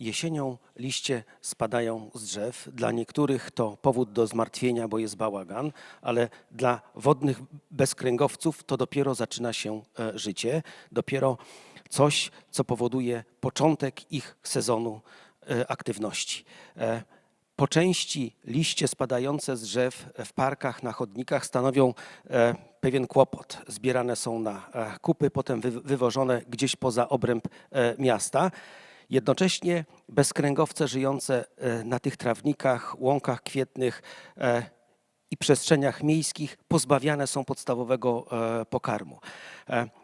Jesienią liście spadają z drzew. Dla niektórych to powód do zmartwienia, bo jest bałagan, ale dla wodnych bezkręgowców to dopiero zaczyna się e, życie, dopiero coś, co powoduje początek ich sezonu e, aktywności. E, Po części liście spadające z drzew w parkach, na chodnikach stanowią pewien kłopot. Zbierane są na kupy, potem wy- wywożone gdzieś poza obręb miasta. Jednocześnie bezkręgowce żyjące e, na tych trawnikach, łąkach kwietnych e, i przestrzeniach miejskich pozbawiane są podstawowego e, pokarmu.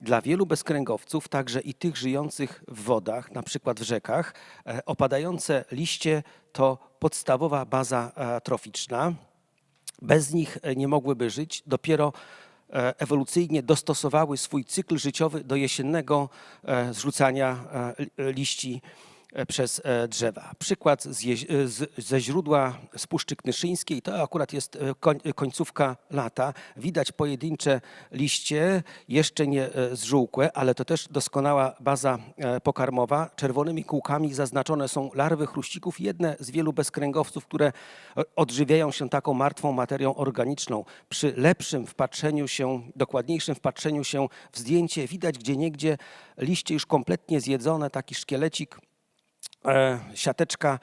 Dla wielu bezkręgowców, także i tych żyjących w wodach, na przykład w rzekach, opadające liście to podstawowa baza troficzna. Bez nich nie mogłyby żyć. Dopiero ewolucyjnie dostosowały swój cykl życiowy do jesiennego e, zrzucania e, li- liści e, przez e, drzewa. Przykład e, ze źródła z Puszczy Knyszyńskiej, to akurat jest e, koń, końcówka lata. Widać pojedyncze liście, jeszcze nie e, zżółkłe, ale to też doskonała baza e, pokarmowa. Czerwonymi kółkami zaznaczone są larwy chruścików, jedne z wielu bezkręgowców, które e, odżywiają się taką martwą materią organiczną. Przy lepszym wpatrzeniu się, dokładniejszym wpatrzeniu się w zdjęcie widać gdzieniegdzie liście już kompletnie zjedzone, taki szkielecik e, siateczka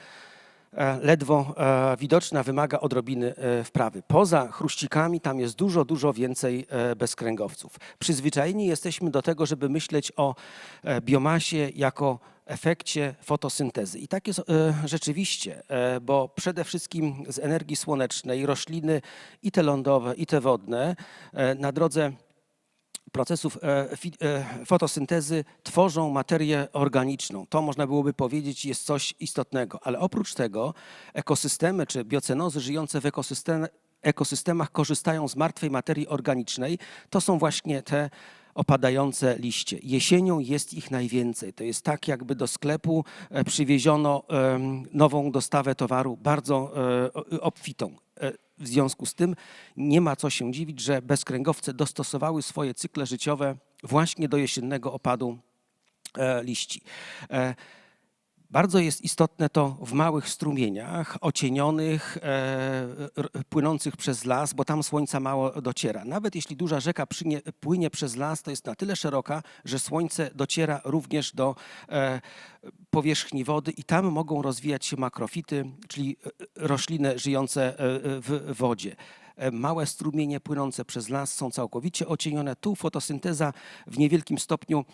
e, ledwo e, widoczna, wymaga odrobiny e, wprawy. Poza chruścikami tam jest dużo, dużo więcej e, bezkręgowców. Przyzwyczajeni jesteśmy do tego, żeby myśleć o e, biomasie jako efekcie fotosyntezy. I tak jest e, rzeczywiście, e, bo przede wszystkim z energii słonecznej rośliny i te lądowe, i te wodne e, na drodze procesów e, e, fotosyntezy tworzą materię organiczną. To można byłoby powiedzieć jest coś istotnego, ale oprócz tego ekosystemy czy biocenozy żyjące w ekosystem, ekosystemach korzystają z martwej materii organicznej. To są właśnie te opadające liście. Jesienią jest ich najwięcej. To jest tak, jakby do sklepu e, przywieziono nową dostawę towaru, bardzo obfitą. E, W związku z tym nie ma co się dziwić, że bezkręgowce dostosowały swoje cykle życiowe właśnie do jesiennego opadu e, liści. Bardzo jest istotne to w małych strumieniach, ocienionych, e, płynących przez las, bo tam słońca mało dociera. Nawet jeśli duża rzeka płynie, płynie przez las, to jest na tyle szeroka, że słońce dociera również do e, powierzchni wody i tam mogą rozwijać się makrofity, czyli e, rośliny żyjące e, w wodzie. E, Małe strumienie płynące przez las są całkowicie ocienione. Tu fotosynteza w niewielkim stopniu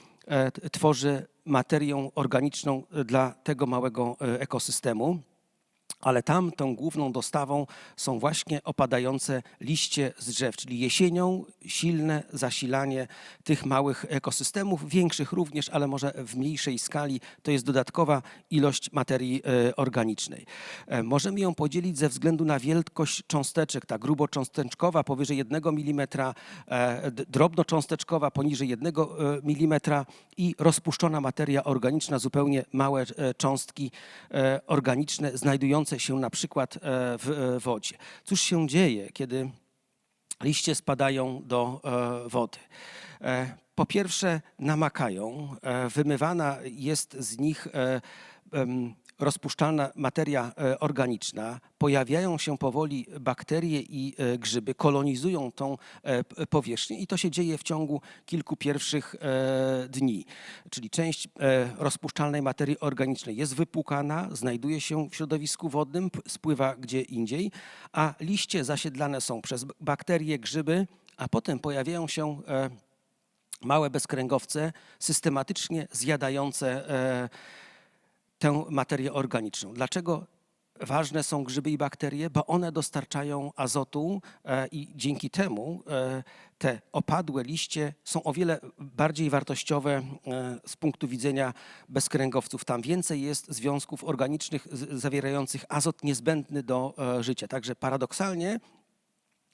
tworzy materię organiczną e, dla tego małego e, ekosystemu. Ale tam tą główną dostawą są właśnie opadające liście z drzew, czyli jesienią silne zasilanie tych małych ekosystemów, większych również, ale może w mniejszej skali. To jest dodatkowa ilość materii e, organicznej. E, Możemy ją podzielić ze względu na wielkość cząsteczek. Ta grubocząsteczkowa powyżej 1 mm, e, drobnocząsteczkowa poniżej 1 mm i rozpuszczona materia organiczna, zupełnie małe cząstki organiczne znajdujące się na przykład e, w e, wodzie. Cóż się dzieje, kiedy liście spadają do e, wody? Po pierwsze, namakają. Wymywana jest z nich rozpuszczalna materia e, organiczna. Pojawiają się powoli bakterie i e, grzyby, kolonizują tą e, powierzchnię i to się dzieje w ciągu kilku pierwszych dni. Czyli część rozpuszczalnej materii organicznej jest wypłukana, znajduje się w środowisku wodnym, spływa gdzie indziej, a liście zasiedlane są przez bakterie, grzyby, a potem pojawiają się małe bezkręgowce systematycznie zjadające tę materię organiczną. Dlaczego ważne są grzyby i bakterie? Bo one dostarczają azotu e, i dzięki temu e, te opadłe liście są o wiele bardziej wartościowe e, z punktu widzenia bezkręgowców. Tam więcej jest związków organicznych zawierających azot niezbędny do życia. Także paradoksalnie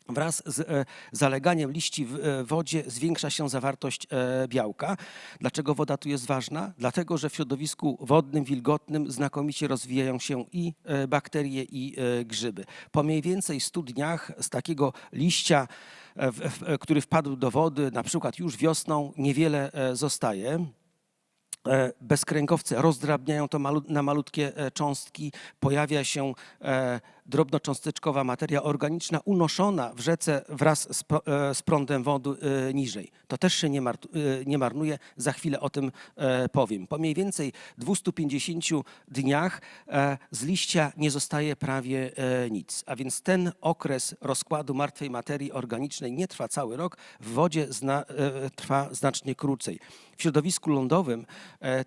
Wraz z e, zaleganiem liści w e, wodzie zwiększa się zawartość e, białka. Dlaczego woda tu jest ważna? Dlatego, że w środowisku wodnym, wilgotnym znakomicie rozwijają się i bakterie, i grzyby. Po mniej więcej 100 dniach z takiego liścia, który wpadł do wody, na przykład już wiosną, niewiele zostaje. bezkręgowce rozdrabniają to na malutkie cząstki, pojawia się drobnocząsteczkowa materia organiczna unoszona w rzece wraz z, e, z prądem wody e, niżej. To też się nie, mar, e, nie marnuje, za chwilę o tym powiem. Po mniej więcej 250 dniach z liścia nie zostaje prawie nic, a więc ten okres rozkładu martwej materii organicznej nie trwa cały rok, w wodzie zna, trwa znacznie krócej. W środowisku lądowym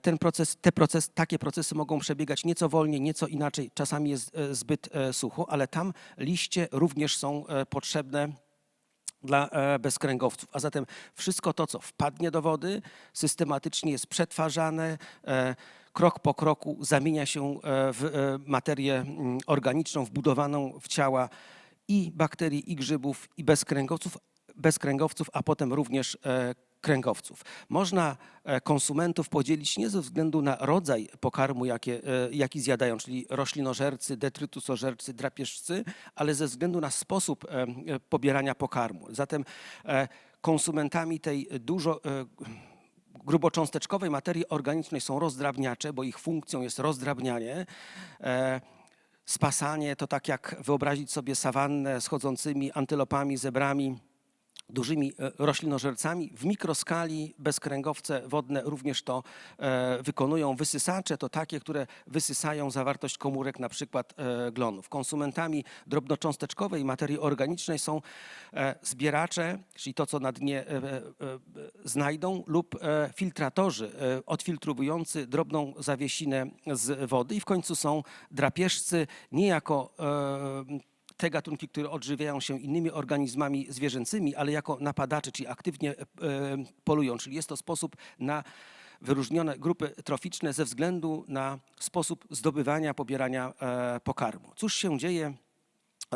ten proces, te proces, takie procesy mogą przebiegać nieco wolniej, nieco inaczej, czasami jest zbyt e, ale tam liście również są e, potrzebne dla e, bezkręgowców. A zatem wszystko to, co wpadnie do wody, systematycznie jest przetwarzane, e, krok po kroku zamienia się w materię mm, organiczną wbudowaną w ciała i bakterii, i grzybów, i bezkręgowców, bezkręgowców a potem również kręgowców. Można e, konsumentów podzielić nie ze względu na rodzaj pokarmu, jakie, e, jaki zjadają, czyli roślinożercy, detrytusożercy, drapieżcy, ale ze względu na sposób e, pobierania pokarmu. Zatem konsumentami tej dużo grubocząsteczkowej materii organicznej są rozdrabniacze, bo ich funkcją jest rozdrabnianie. Spasanie to tak jak wyobrazić sobie sawannę z chodzącymi antylopami, zebrami, dużymi e, roślinożercami. W mikroskali bezkręgowce wodne również to e, wykonują. Wysysacze to takie, które wysysają zawartość komórek na przykład e, glonów. Konsumentami drobnocząsteczkowej materii organicznej są zbieracze, czyli to, co na dnie znajdą, lub filtratorzy odfiltrowujący drobną zawiesinę z wody i w końcu są drapieżcy, nie jako e, te gatunki, które odżywiają się innymi organizmami zwierzęcymi, ale jako napadacze, czyli aktywnie e, polują. Czyli jest to sposób na wyróżnione grupy troficzne ze względu na sposób zdobywania, pobierania e, pokarmu. Cóż się dzieje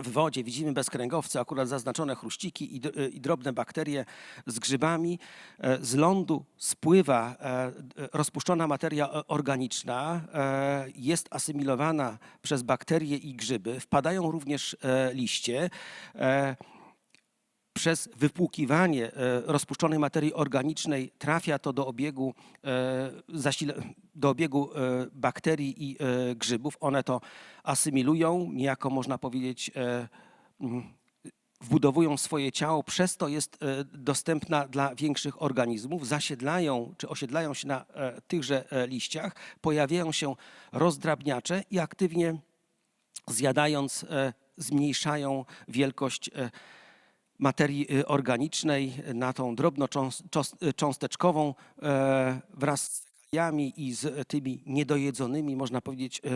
w wodzie? Widzimy bezkręgowce, akurat zaznaczone chruściki i, drobne bakterie z grzybami. E, Z lądu spływa e, rozpuszczona materia organiczna, e, jest asymilowana przez bakterie i grzyby. Wpadają również liście. Przez wypłukiwanie e, rozpuszczonej materii organicznej trafia to do obiegu, e, do obiegu e, bakterii i grzybów. One to asymilują, niejako można powiedzieć, mm, wbudowują swoje ciało, przez to jest dostępna dla większych organizmów, zasiedlają czy osiedlają się na tychże liściach, pojawiają się rozdrabniacze i aktywnie zjadając zmniejszają wielkość materii y, organicznej na tą drobnocząsteczkową e, wraz z fekaliami i z tymi niedojedzonymi, można powiedzieć, e,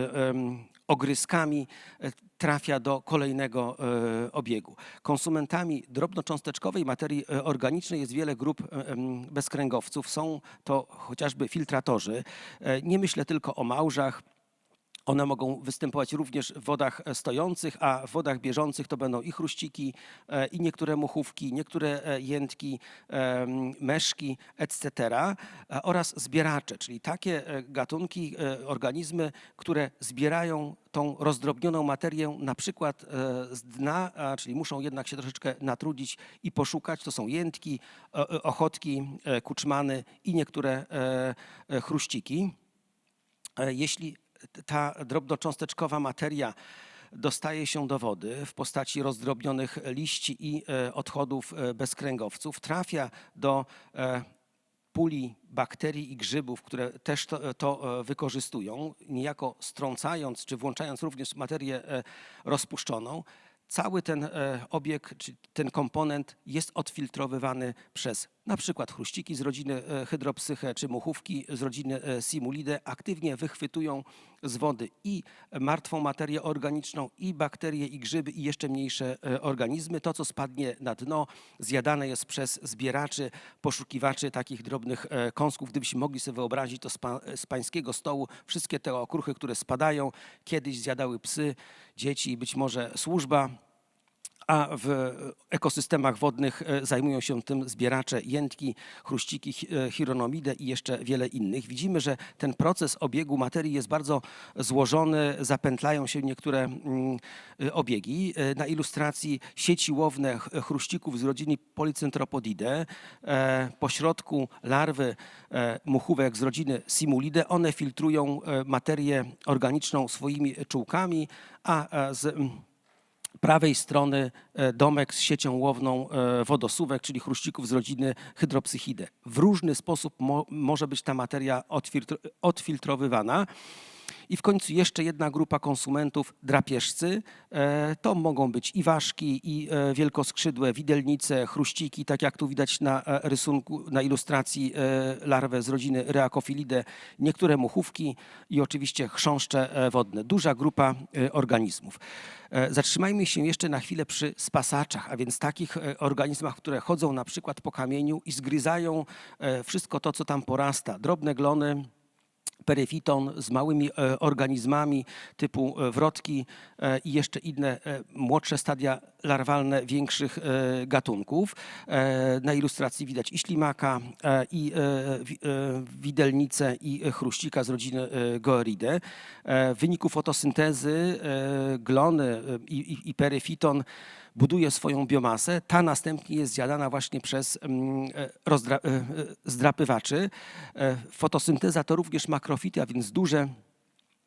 ogryskami e, trafia do kolejnego e, obiegu. Konsumentami drobnocząsteczkowej materii e, organicznej jest wiele grup e, bezkręgowców. Są to chociażby filtratorzy. E, Nie myślę tylko o małżach, one mogą występować również w wodach e, stojących, a w wodach bieżących to będą i chruściki, e, i niektóre muchówki, niektóre e, jętki, meszki, etc. oraz zbieracze, czyli takie gatunki, organizmy, które zbierają tą rozdrobnioną materię na przykład z dna, czyli muszą jednak się troszeczkę natrudzić i poszukać. To są jętki, ochotki, kuczmany i niektóre chruściki. Jeśli ta drobnocząsteczkowa materia dostaje się do wody w postaci rozdrobnionych liści i e, odchodów e, bezkręgowców, trafia do e, puli bakterii i grzybów, które też to, to wykorzystują, niejako strącając czy włączając również materię rozpuszczoną, cały ten obieg, czy ten komponent jest odfiltrowywany przez na przykład chruściki z rodziny e, Hydropsyche czy muchówki z rodziny e, Simulidae aktywnie wychwytują z wody i martwą materię organiczną, i bakterie, i grzyby, i jeszcze mniejsze e, organizmy. To, co spadnie na dno, zjadane jest przez zbieraczy, poszukiwaczy takich drobnych kąsków. Gdybyśmy mogli sobie wyobrazić to z, z pańskiego stołu, wszystkie te okruchy, które spadają, kiedyś zjadały psy, dzieci i być może służba a w ekosystemach wodnych e, zajmują się tym zbieracze jętki, chruściki, e, chironomidę i jeszcze wiele innych. Widzimy, że ten proces obiegu materii jest bardzo złożony, zapętlają się niektóre mm, e, obiegi. E, Na ilustracji sieci łowne ch- chruścików z rodziny Polycenthropodidae, e, po środku larwy e, muchówek z rodziny Simulidae. One filtrują e, materię organiczną swoimi czułkami, a e, z mm, prawej strony e, domek z siecią łowną e, wodosówek, czyli chruścików z rodziny Hydropsychidae. W różny sposób mo, może być ta materia odfiltr, odfiltrowywana. I w końcu jeszcze jedna grupa konsumentów, drapieżcy. E, To mogą być i ważki, i e, wielkoskrzydłe, widelnice, chruściki, tak jak tu widać na e, rysunku, na ilustracji larwę z rodziny Reacofilidae, niektóre muchówki i oczywiście chrząszcze wodne. Duża grupa organizmów. Zatrzymajmy się jeszcze na chwilę przy spasaczach, a więc takich organizmach, które chodzą na przykład po kamieniu i zgryzają wszystko to, co tam porasta. Drobne glony, peryfiton z małymi e, organizmami typu e, wrotki e, i jeszcze inne młodsze stadia larwalne większych gatunków. Na ilustracji widać i ślimaka, i wi- widelnicę, i chruścika z rodziny Goeridae. W wyniku fotosyntezy glony i peryfiton buduje swoją biomasę. Ta następnie jest zjadana właśnie przez mm, e, e, e, zdrapywaczy. Fotosynteza to również makrofity, a więc duże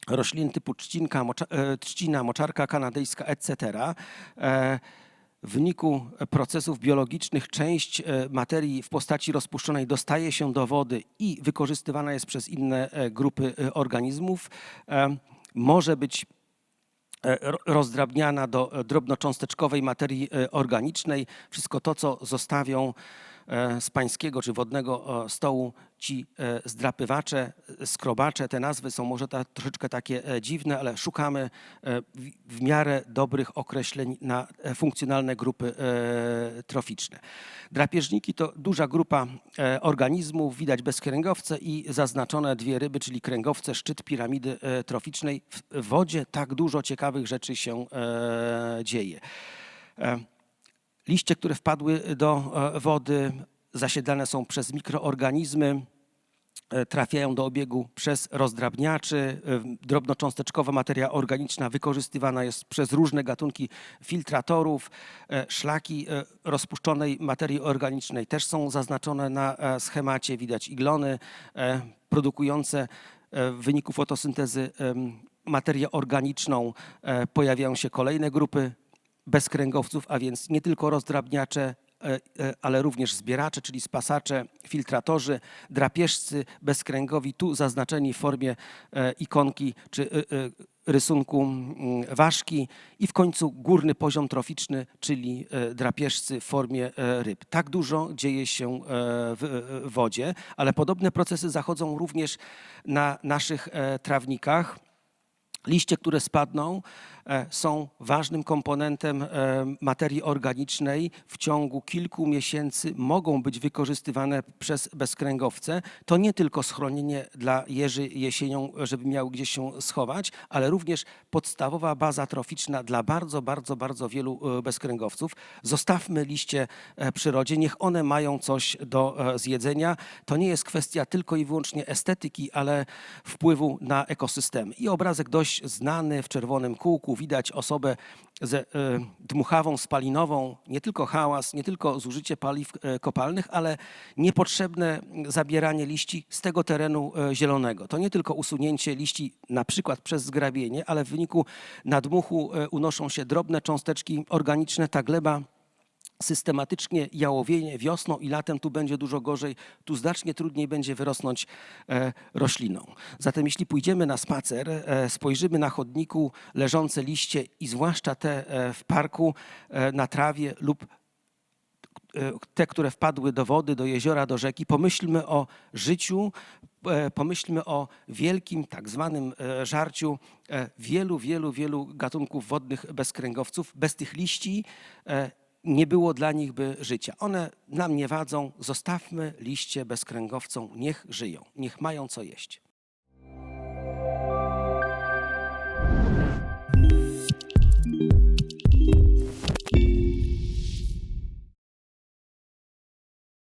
rośliny typu trzcinka, mocza, trzcina, moczarka kanadyjska, etc. W wyniku procesów biologicznych część materii w postaci rozpuszczonej dostaje się do wody i wykorzystywana jest przez inne grupy organizmów. Może być rozdrabniana do e, drobnocząsteczkowej materii e, organicznej. Wszystko to, co zostawią e, z pańskiego czy wodnego e, stołu ci e, zdrapywacze, e, skrobacze. Te nazwy są może ta, troszeczkę takie e, dziwne, ale szukamy e, w, miarę dobrych określeń na e, funkcjonalne grupy e, troficzne. Drapieżniki to duża grupa e, organizmów, widać bezkręgowce i zaznaczone dwie ryby, czyli kręgowce, szczyt piramidy e, troficznej. W wodzie tak dużo ciekawych rzeczy się e, dzieje. Liście, które wpadły do e, wody, zasiedlane są przez mikroorganizmy, e, trafiają do obiegu przez rozdrabniaczy. E, Drobnocząsteczkowa materia organiczna wykorzystywana jest przez różne gatunki filtratorów. Szlaki rozpuszczonej materii organicznej też są zaznaczone na schemacie. Widać iglony produkujące w wyniku fotosyntezy materię organiczną. Pojawiają się kolejne grupy bezkręgowców, a więc nie tylko rozdrabniacze, e, e, ale również zbieracze, czyli spasacze, filtratorzy, drapieżcy bezkręgowi, tu zaznaczeni w formie e, ikonki czy rysunku mm, ważki i w końcu górny poziom troficzny, czyli drapieżcy w formie ryb. Tak dużo dzieje się w wodzie, ale podobne procesy zachodzą również na naszych trawnikach. Liście, które spadną, e, są ważnym komponentem e, materii organicznej. W ciągu kilku miesięcy mogą być wykorzystywane przez bezkręgowce. To nie tylko schronienie dla jeży jesienią, żeby miały gdzieś się schować, ale również podstawowa baza troficzna dla bardzo, bardzo, bardzo wielu e, bezkręgowców. Zostawmy liście przyrodzie, niech one mają coś do zjedzenia. To nie jest kwestia tylko i wyłącznie estetyki, ale wpływu na ekosystemy. I obrazek dość znany w czerwonym kółku. Widać osobę ze e, dmuchawą spalinową, nie tylko hałas, nie tylko zużycie paliw e, kopalnych, ale niepotrzebne zabieranie liści z tego terenu e, zielonego. To nie tylko usunięcie liści na przykład przez zgrabienie, ale w wyniku nadmuchu unoszą się drobne cząsteczki organiczne. Ta gleba systematycznie jałowieje wiosną i latem tu będzie dużo gorzej, tu znacznie trudniej będzie wyrosnąć e, rośliną. Zatem jeśli pójdziemy na spacer, e, spojrzymy na chodniku leżące liście i zwłaszcza te e, w parku, na trawie lub te, które wpadły do wody, do jeziora, do rzeki, pomyślmy o życiu, pomyślmy o wielkim tak zwanym żarciu wielu, wielu, wielu gatunków wodnych bezkręgowców. Bez tych liści nie było dla nich by życia. One nam nie wadzą, zostawmy liście bezkręgowcom, niech żyją, niech mają co jeść.